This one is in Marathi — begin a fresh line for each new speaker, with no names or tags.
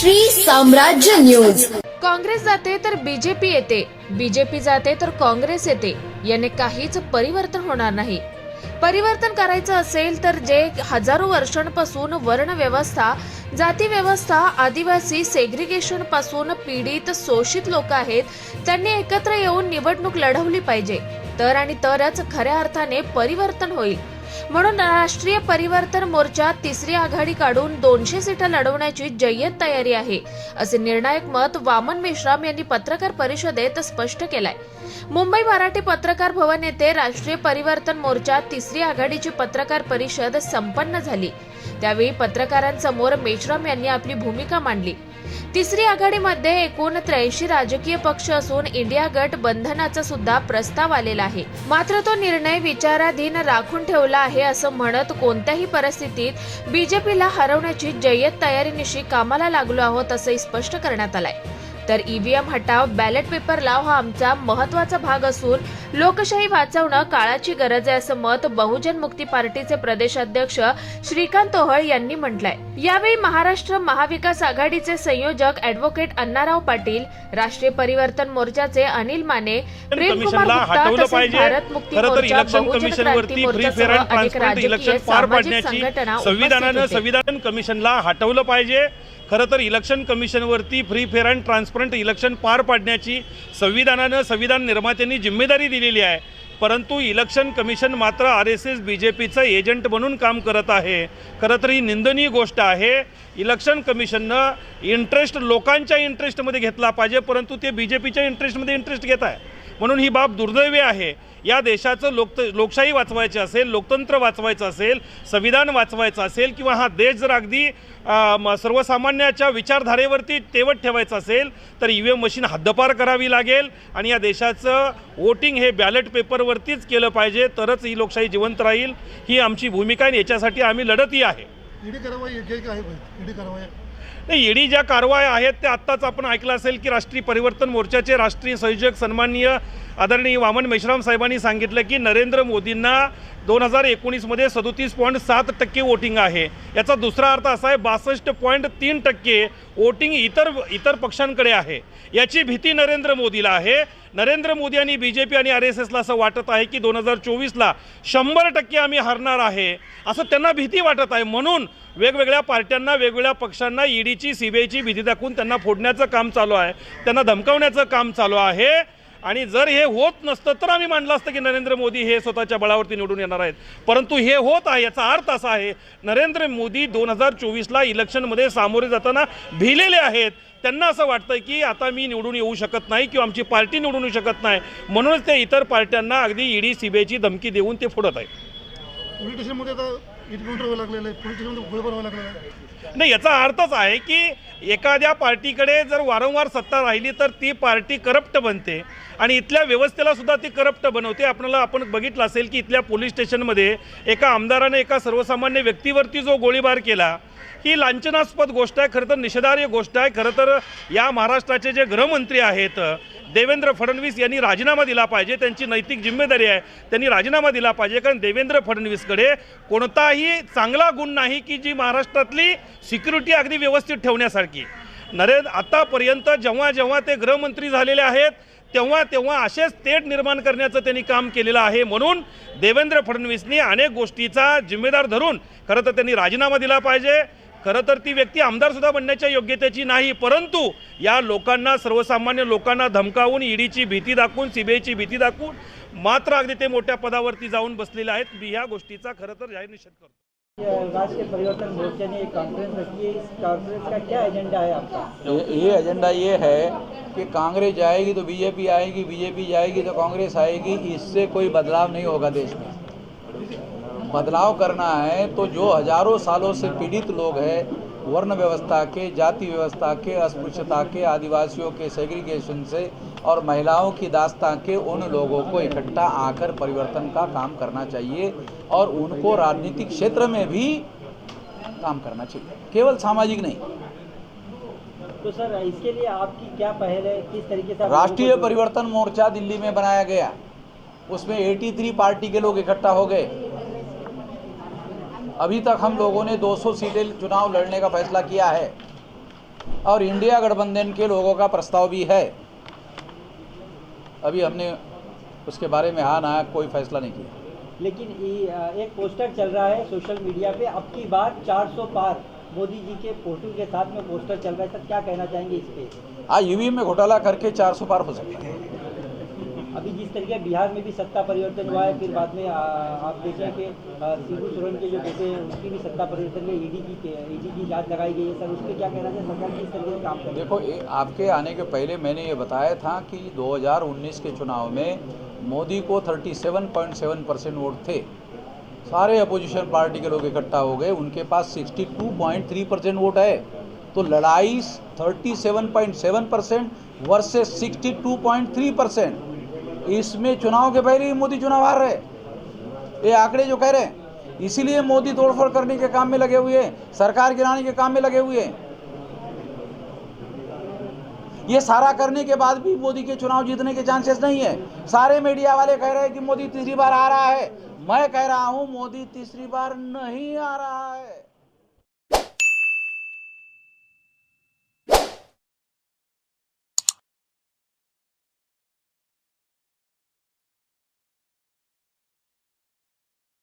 श्री साम्राज्य न्यूज.
काँग्रेस जाते तर बीजेपी येते. बीजेपी जाते तर काँग्रेस येते. याने काहीच परिवर्तन होणार नाही. परिवर्तन करायचं असेल तर जे हजारो वर्षांपासून वर्ण व्यवस्था जाती व्यवस्था आदिवासी सेग्रिगेशनपासून पीडित शोषित लोक आहेत त्यांनी एकत्र येऊन निवडणूक लढवली पाहिजे. तर आणि तरच खऱ्या अर्थाने परिवर्तन होईल. म्हणून राष्ट्रीय परिवर्तन मोर्चा तिसरी आघाडी काढून दोनशे सीटा लढवण्याची जय्यत तयारी आहे असे निर्णायक मत वामन मेश्राम यांनी पत्रकार परिषदेत स्पष्ट केलाय. मुंबई मराठी पत्रकार भवन येथे राष्ट्रीय परिवर्तन मोर्चा तिसरी आघाडीची पत्रकार परिषद संपन्न झाली. त्यावेळी पत्रकारांसमोर मेश्राम यांनी आपली भूमिका मांडली. तिसरी आघाडीमध्ये एकूण त्र्याऐंशी राजकीय पक्ष असून इंडिया गट बंधनाचा सुद्धा प्रस्ताव आलेला आहे. मात्र तो निर्णय विचाराधीन राखून ठेवला आहे असं म्हणत कोणत्याही परिस्थितीत बीजेपीला हरवण्याची जय्यत तयारीनिशी कामाला लागलो आहोत असंही स्पष्ट करण्यात आलंय. तर ईव्हीएम हटाव बॅलेट पेपर लाव हा आमचा महत्त्वाचा भाग असून लोकशाही वाचवणं काळाची गरज आहे असं मत बहुजन मुक्ती पार्टीचे प्रदेशाध्यक्ष श्रीकांत ओहळ यांनी म्हटलंय. यावेळी महाराष्ट्र महाविकास आघाडीचे संयोजक ऍडव्होकेट अण्णाराव पाटील राष्ट्रीय परिवर्तन मोर्चाचे अनिल माने प्रेमकुमार गुप्ता तसेच भारत मुक्ती मोर्चा
इलेक्शन
बहुजन
कमिशन
क्रांती मोर्चासह अनेक राजकीय सामाजिक संघटना
संविधानानं. संविधान कमिशनला हटवलं पाहिजे. खरं तर election कमिशनवरती free fair and transparent election पार पाडण्याची संविधानानं संविधान निर्मात्यांनी जिम्मेदारी दिलेली आहे. परंतु इलेक्शन कमिशन मात्र R S S B J पीचं agent म्हणून काम करत आहे. खरं तर ही निंदनीय गोष्ट आहे इलेक्शन कमिशननं इंटरेस्ट लोकांच्या इंटरेस्टमध्ये घेतला पाहिजे परंतु ते बी जे पीच्या इंटरेस्टमध्ये इंटरेस्ट घेत आहे म्हणून ही बाब दुर्दैवी आहे. या देशाचं लोक लोकशाही वाचवायची असेल लोकतंत्र वाचवायचं असेल संविधान वाचवायचं असेल किंवा हा देश जर अगदी म- सर्वसामान्याच्या विचारधारेवरती तेवट ठेवायचं असेल तर ई व्ही एम मशीन हद्दपार करावी लागेल आणि या देशाचं वोटिंग हे बॅलेट पेपरवरतीच केलं पाहिजे तरच ही लोकशाही जिवंत राहील. ही आमची भूमिका आहे आणि याच्यासाठी आम्ही लढतही आहे.
ईडी कारवाई योग्य आहे ईडी कारवाई
ईडी ज्या कारवाया आहेत त्या आत्ताच आपण ऐकलं असेल की राष्ट्रीय परिवर्तन मोर्चाचे राष्ट्रीय संयोजक सन्माननीय आदरणीय वामन मेश्राम साहेबांनी सांगितलं की नरेंद्र मोदींना दोन हजार एकोणीसमध्ये सदोतीस पॉईंट सात टक्के वोटिंग आहे. याचा दुसरा अर्थ असा आहे बासष्ट पॉईंट तीन टक्के वोटिंग इतर इतर पक्षांकडे आहे. याची भीती नरेंद्र मोदीला आहे. नरेंद्र मोदी आणि बी जे पी आणि आर एस एसला असं वाटत आहे की दोन हजार चोवीसला शंभर टक्के आम्ही हरणार आहे. असं त्यांना भीती वाटत आहे. म्हणून वेगवेगळ्या पार्ट्यांना वेगवेगळ्या पक्षांना ईडीची सी बी आयची भीती दाखवून त्यांना फोडण्याचं काम चालू आहे. त्यांना धमकावण्याचं काम चालू आहे. आणि जर हे होत नसतं तर आम्ही मांडलं असतं की नरेंद्र मोदी हे स्वतःच्या बळावरती निवडून येणार आहेत. परंतु हे होत आहे याचा अर्थ असा आहे नरेंद्र मोदी दोन हजार चोवीसला इलेक्शनमध्ये सामोरे जाताना भिलेले आहेत. त्यांना असं वाटतं की आता मी निवडून येऊ शकत नाही किंवा आमची पार्टी निवडून येऊ शकत नाही. म्हणूनच ते इतर पार्ट्यांना अगदी ईडी सीबीआयची धमकी देऊन ते फोडत आहेत.
आता इन्काउंटर लागलेलं आहे पोलीस स्टेशनमध्ये गोळीबार लागलेला आहे.
नाही याचा अर्थच आहे की एखाद्या पार्टीकडे जर वारंवार सत्ता राहिली तर ती पार्टी करप्ट बनते आणि इथल्या व्यवस्थेला सुद्धा ती करप्ट बनवते. आपल्याला आपण बघितलं असेल की इथल्या पोलीस स्टेशनमध्ये एका आमदाराने एका सर्वसामान्य व्यक्तीवरती जो गोळीबार केला ही लांछनास्पद गोष्ट आहे खरं तर निषेधार्ह गोष्ट आहे. खरं तर या महाराष्ट्राचे जे गृहमंत्री आहेत देवेंद्र फडणवीस यांनी राजीनामा दिला पाहिजे. त्यांची नैतिक जिम्मेदारी आहे. त्यांनी राजीनामा दिला पाहिजे. कारण देवेंद्र फडणवीसकडे कोणताही चांगला गुण नाही की जी महाराष्ट्रातली सिक्युरिटी अगदी व्यवस्थित ठेवण्यासारखी. नरेंद्र आतापर्यंत जेव्हा जेव्हा ते गृहमंत्री झालेले आहेत तेव्हा तेव्हा असेच तेढ निर्माण करण्याचं त्यांनी काम केलेलं आहे. म्हणून देवेंद्र फडणवीसनी अनेक गोष्टीचा जिम्मेदार धरून खरं तर त्यांनी राजीनामा दिला पाहिजे. खरं तर ती व्यक्ती आमदारसुद्धा बनण्याच्या योग्यतेची नाही परंतु या लोकांना सर्वसामान्य लोकांना धमकावून ईडीची भीती दाखवून सी बी आयची भीती दाखवून मात्र अगदी ते मोठ्या पदावरती जाऊन बसलेले आहेत. मी ह्या गोष्टीचा खरं तर जाहीर निषेध करतो.
राष्ट्रीय परिवर्तन मोर्चा ने एक कॉन्फ्रेंस रखी है इस कॉन्फ्रेंस का क्या एजेंडा है आपका?
ये ये एजेंडा ये है कि कांग्रेस जाएगी तो बीजेपी आएगी बीजेपी जाएगी तो कांग्रेस आएगी इससे कोई बदलाव नहीं होगा देश में। बदलाव करना है तो जो हज़ारों सालों से पीड़ित लोग हैं वर्ण व्यवस्था के जाति व्यवस्था के अस्पृश्यता के आदिवासियों के सेग्रीगेशन से और महिलाओं की दास्तां के उन लोगों को इकट्ठा आकर परिवर्तन का काम करना चाहिए और उनको राजनीतिक क्षेत्र में भी काम करना चाहिए। केवल सामाजिक नहीं।
तो सर इसके लिए आपकी क्या पहल है? किस तरीके से
राष्ट्रीय परिवर्तन मोर्चा दिल्ली में बनाया गया। उसमें 83 पार्टी के लोग इकट्ठा हो गए। अभी तक हम लोगों ने 200 सीटें चुनाव लड़ने का फैसला किया है। और इंडिया गठबंधन के लोगों का प्रस्ताव भी है। अभी हमने उसके बारे में हाँ ना कोई फैसला नहीं किया।
लेकिन एक पोस्टर चल रहा है सोशल मीडिया पे अब की बार 400 पार। मोदी जी के फ़ोटो के साथ में पोस्टर चल रहा है सर क्या कहना चाहेंगे इस पे?
आज ईवीएम में घोटाला करके 400 पार हो सकता है।
अभी जिस तरीके बिहार में भी सत्ता परिवर्तन हुआ है, फिर बाद में आप देखें कि शिबू सोरेन के जो बेटे हैं, उसकी भी सत्ता परिवर्तन में ईडी की ईडी की जाँच लगाई गई है। सर उस पर क्या कहना चाहिए सरकार किस तरीके से काम कर
देखो आपके आने के पहले मैंने ये बताया था कि 2019 के चुनाव में मोदी को 37.7 परसेंट वोट थे। सारे अपोजिशन पार्टी के लोग इकट्ठा हो गए। उनके पास 62.3 परसेंट वोट है। तो लड़ाई 37.7 परसेंट वर्सेस 62.3 परसेंट। इसमें चुनाव के पहले ही मोदी चुनाव हार रहे ये आंकड़े जो कह रहे हैं, इसीलिए मोदी तोड़फोड़ करने के काम में लगे हुए हैं, सरकार गिराने के काम में लगे हुए हैं। ये सारा करने के बाद भी मोदी के चुनाव जीतने के चांसेस नहीं है। सारे मीडिया वाले कह रहे हैं कि मोदी तीसरी बार आ रहा है। मैं कह रहा हूँ, मोदी तीसरी बार नहीं आ रहा है।